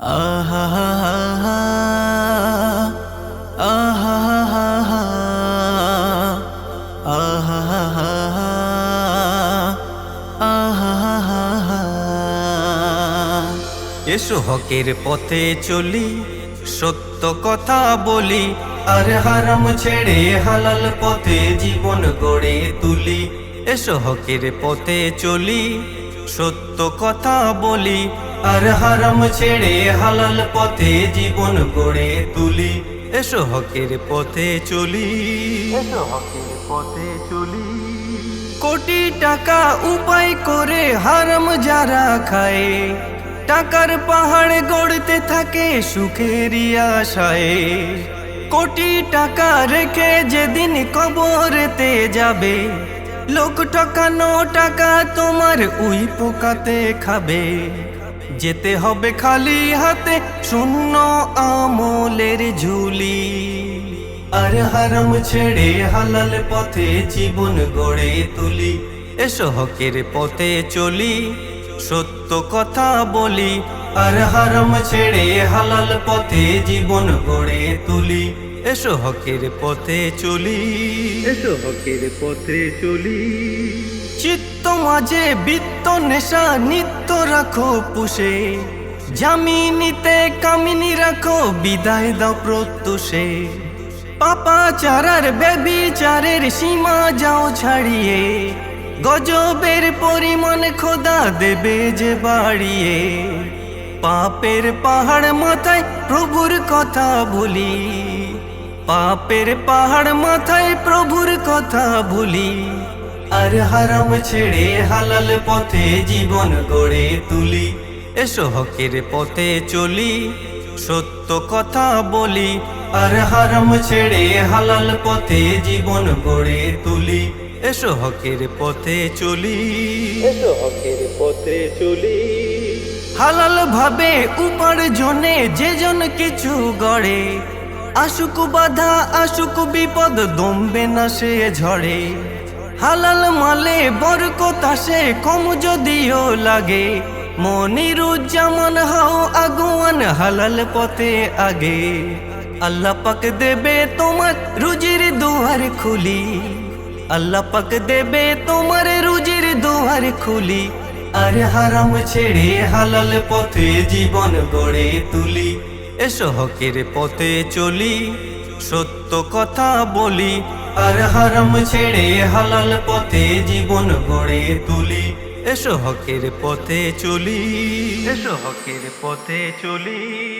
আহা। আহা। আহা। এসো হকের পথে চলি, সত্য কথা বলি, আর হারাম ছেড়ে হালাল পথে জীবন গড়ে তুলি এসো হকের পথে চলি, সত্য কথা বলি আর হারাম ছেড়ে হালাল পথে জীবন গড়ে তুলি। এসো হকের পথে চলি। এসো হকের পথে চলি। কোটি টাকা উপায় করে হারাম যারা খায় টাকার পাহাড় গড়তে থাকে সুখেরই আশায়। কোটি টাকা রেখে যেদিন কবরতে যাবে লোক ঠকানো টাকা তোমার উই পোকাতে খাবে। যেতে হবে খালি হাতে শূন্য আমলের ঝুলি। আর হারাম ছেড়ে হালাল পথে জীবন গড়ে তুলি। এসো হকের পথে চলি, সত্য কথা বলি। আর হারাম ছেড়ে হালাল পথে জীবন গড়ে তুলি। এসো হকের পথে চলি। এসো হকের পথে চলি। চিত্ত মাঝে বিত্ত নেশা নিত্য রাখো পুষে। জামিনিতে কামিনী রাখো বিদায় দাও প্রত্যুষে। পাপা চারার বেবিচারের সীমা যাও ছাড়িয়ে। গজবের পরিমাণ খোদা দেবে যে বাড়িয়ে। পাপের পাহাড় মাথায় প্রভুর কথা বলি। পাপের পাহাড় মাথায় প্রভুর কথা বলি। আর হারাম ছেড়ে হালাল পথে জীবন গড়ে তুলি। এসো হকের পথে চলি, সত্য কথা বলি। আর হারাম ছেড়ে হালাল পথে জীবন গড়ে তুলি। এসো হকের পথে চলি। এসো হকের পথে চলি। হালাল ভাবে উপার্জনে যে জন কিছু গড়ে আশুক বাধা আশুক বিপদ, দমবে না সে ঝড়ে। হালাল মালে বরকত আসে, কম যদিও লাগে। মনিরুজ্জামান, হাও আগুয়ান, হালাল পথে আগে। আল্লাহ পাক দেবে তোমার রুজির দুয়ার খুলি। আল্লাহ পাক দেবে তোমার রুজির দুয়ার খুলি। আর হারাম ছেড়ে হালাল পথে জীবন গড়ে তুলি। এসো হকের পথে চলি, সত্য কথা বলি। আর হারাম ছেড়ে হালাল পথে জীবন গড়ে তুলি। এসো হকের পথে চলি। এসো হকের পথে চলি।